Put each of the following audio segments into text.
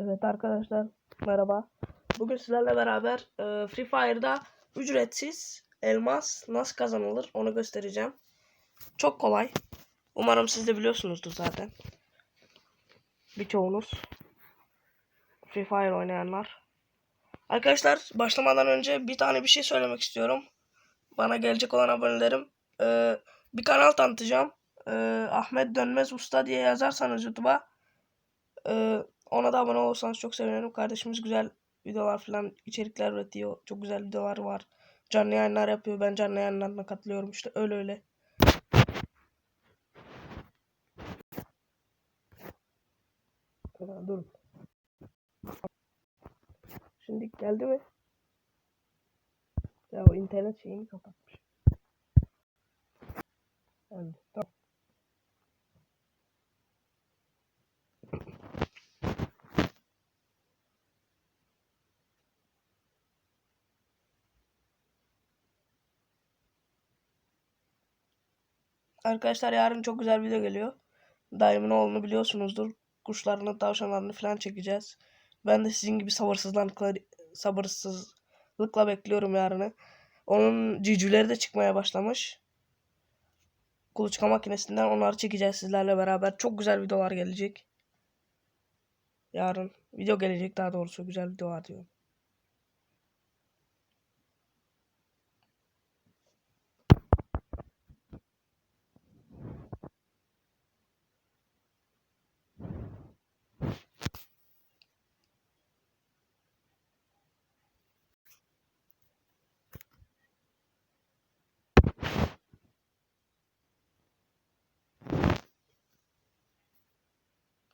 Evet arkadaşlar merhaba. Bugün sizlerle beraber e, Free Fire'da ücretsiz elmas nasıl kazanılır onu göstereceğim. Çok kolay. Umarım siz de biliyorsunuzdur zaten. Birçoğunuz. Free Fire oynayanlar. Arkadaşlar başlamadan önce bir tane bir şey söylemek istiyorum. Bana gelecek olan abonelerim. e, bir kanal tanıtacağım. E, Ahmet Dönmez Usta diye yazarsanız YouTube'a e, ona da abone olursanız çok sevinirim. Kardeşimiz güzel videolar falan içerikler üretiyor. Çok güzel videolar var. Canlı yayınlar yapıyor. Ben canlı yayınlarına katılıyorum işte öyle öyle. Dur. Şimdi geldi mi? Ya o internet şeyini kapatmış. Geldi. Tamam. Arkadaşlar yarın çok güzel video geliyor. Daimin oğlunu biliyorsunuzdur. Kuşlarını, tavşanlarını falan çekeceğiz. Ben de sizin gibi sabırsızlıkla, sabırsızlıkla bekliyorum yarını. Onun civcivleri de çıkmaya başlamış. Kuluçka makinesinden onları çekeceğiz sizlerle beraber. Çok güzel videolar gelecek. Yarın video gelecek daha doğrusu güzel videolar diyorum.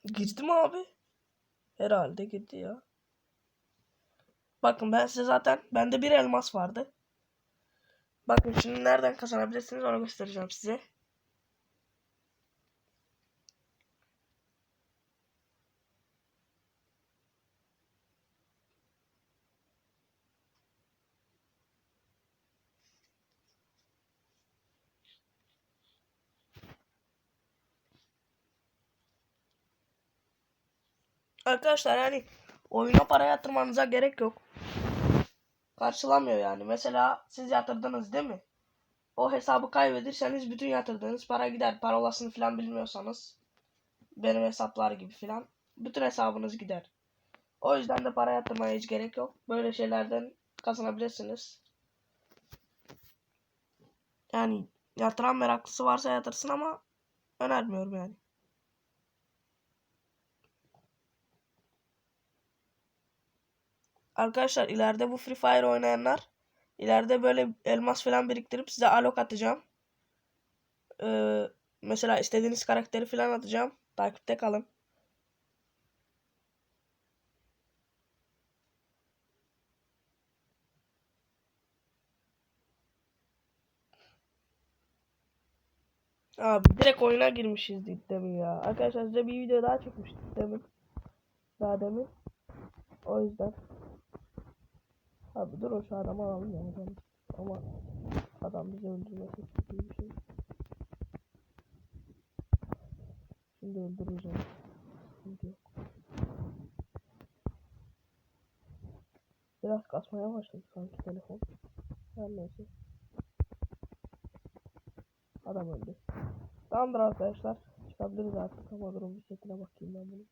Girdi mi abi? Herhalde girdi ya. Bakın ben size zaten bende bir elmas vardı. Bakın şimdi nereden kazanabilirsiniz onu göstereceğim size. Arkadaşlar yani oyuna para yatırmanıza gerek yok. Karşılamıyor yani. Mesela siz yatırdınız değil mi? O hesabı kaybedirseniz bütün yatırdığınız para gider. Parolasını falan bilmiyorsanız benim hesaplar gibi falan bütün hesabınız gider. O yüzden de para yatırmaya hiç gerek yok. Böyle şeylerden kazanabilirsiniz. Yani yatıran meraklısı varsa yatırsın ama önermiyorum yani. Arkadaşlar ileride bu Free Fire oynayanlar ileride böyle elmas falan biriktirip size alok atacağım. Ee, mesela istediğiniz karakteri falan atacağım. Takipte kalın. Abi direkt oyuna girmişiz demin ya. Arkadaşlar size bir video daha çekmiştik demin. Daha demin. O yüzden. Abi dur o şu adamı alalım ya. Adam. Ama adam bizi öldürmesi çok iyi bir şey. Şimdi öldüreceğim. Sıkıntı yok. Biraz kasmaya başladı sanki telefon. Her neyse. Adam öldü. Tamamdır arkadaşlar. Çıkabiliriz artık ama durun bir şekilde bakayım ben bunu.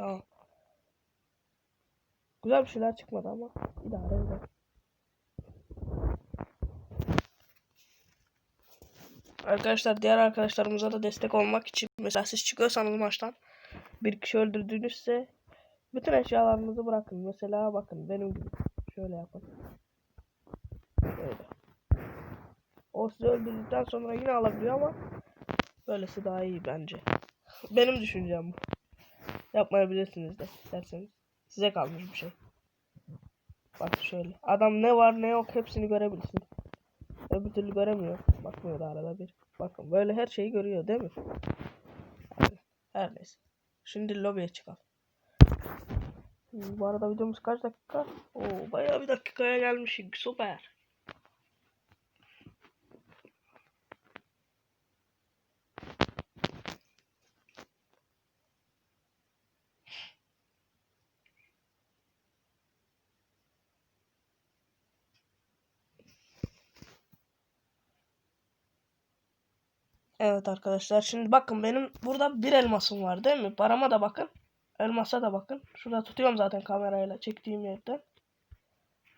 Tamam. Güzel bir şeyler çıkmadı ama idare eder. Arkadaşlar diğer arkadaşlarımıza da destek olmak için mesela siz çıkıyorsanız maçtan bir kişi öldürdüğünüzse bütün eşyalarınızı bırakın. Mesela bakın benim gibi şöyle yapın. Böyle. O sizi öldürdükten sonra yine alabiliyor ama böylesi daha iyi bence. Benim düşüncem bu. Yapmayabilirsiniz de isterseniz. Size kalmış bir şey. Bak şöyle. Adam ne var ne yok hepsini görebilsin. Öbür türlü göremiyor. Bakmıyor da arada bir. Bakın böyle her şeyi görüyor değil mi? Yani, her neyse. Şimdi lobiye çıkalım. Bu arada videomuz kaç dakika? Oo bayağı bir dakikaya gelmişik. Süper. Evet arkadaşlar şimdi bakın benim burada bir elmasım var değil mi? Parama da bakın. Elmasa da bakın. Şurada tutuyorum zaten kamerayla çektiğim yerden.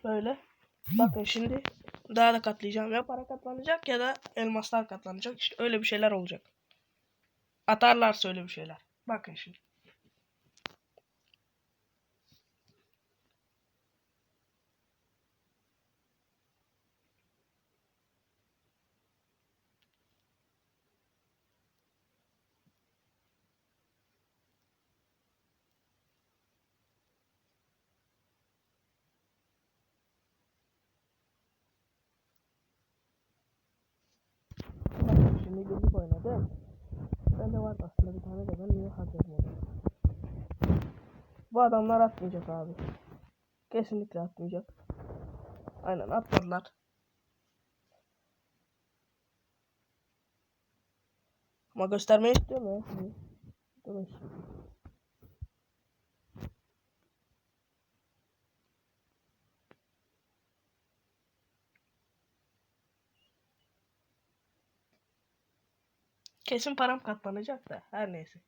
Böyle. Bakın şimdi daha da katlayacağım. Ya para katlanacak ya da elmaslar katlanacak. İşte öyle bir şeyler olacak. Atarlarsa öyle bir şeyler. Bakın şimdi. Bakın şimdi birlik oynadı. Bende var aslında bir tane de ben niye harcadım onu? Bu adamlar atmayacak abi. Kesinlikle atmayacak. Aynen atmadılar. Ama göstermeyi istiyorum ya. size. Kesin param katlanacak da her neyse.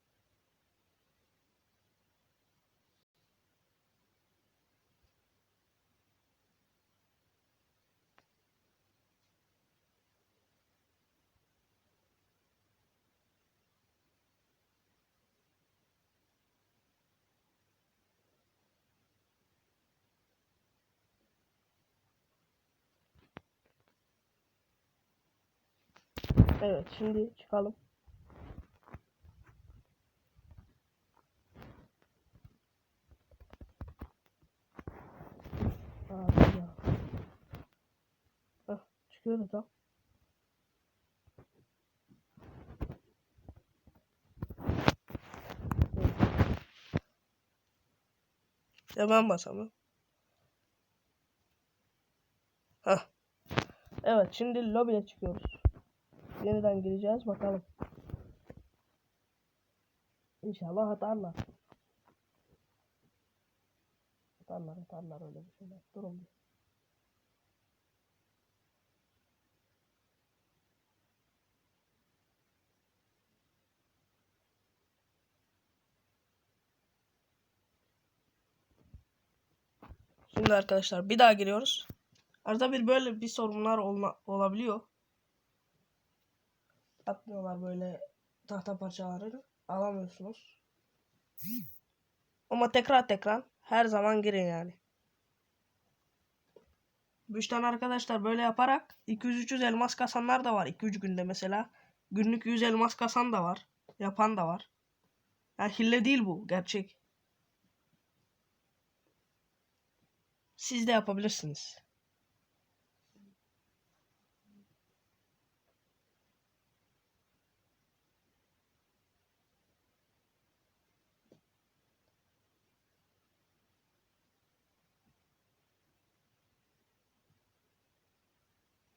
Evet şimdi çıkalım. Abi ya. Ha. Ya ben basamam. Hah. Evet şimdi lobiye çıkıyoruz. Yeniden gireceğiz bakalım. İnşallah atarlar. Atarlar atarlar öyle bir şeyler. Durun bir. Şimdi arkadaşlar bir daha giriyoruz. Arada bir böyle bir sorunlar olma, olabiliyor. Atmıyorlar böyle tahta parçalarını. Alamıyorsunuz. Ama tekrar tekrar her zaman girin yani. Bu işten arkadaşlar böyle yaparak 200-300 elmas kasanlar da var 2-3 günde mesela. Günlük 100 elmas kasan da var. Yapan da var. Yani hile değil bu gerçek. Siz de yapabilirsiniz.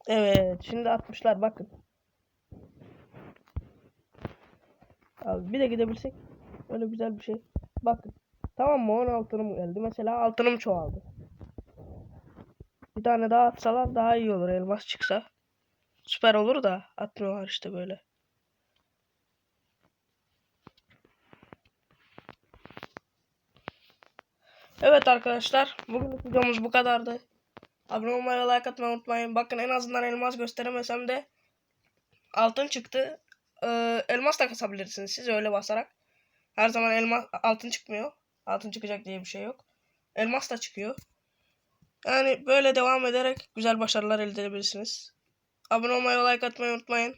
Evet, şimdi atmışlar bakın. Abi bir de gidebilsek öyle güzel bir şey. Bakın. Tamam mı? 10 altınım geldi. Mesela altınım çoğaldı. Bir tane daha atsalar daha iyi olur. Elmas çıksa. Süper olur da atmıyorlar işte böyle. Evet arkadaşlar. Bugünlük videomuz bu kadardı. Abone olmayı like atmayı unutmayın. Bakın en azından elmas gösteremesem de altın çıktı. Ee, elmas da kasabilirsiniz siz öyle basarak. Her zaman elmas altın çıkmıyor. Altın çıkacak diye bir şey yok. Elmas da çıkıyor. Yani böyle devam ederek güzel başarılar elde edebilirsiniz. Abone olmayı like atmayı unutmayın.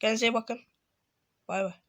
Kendinize iyi bakın. Bay bay.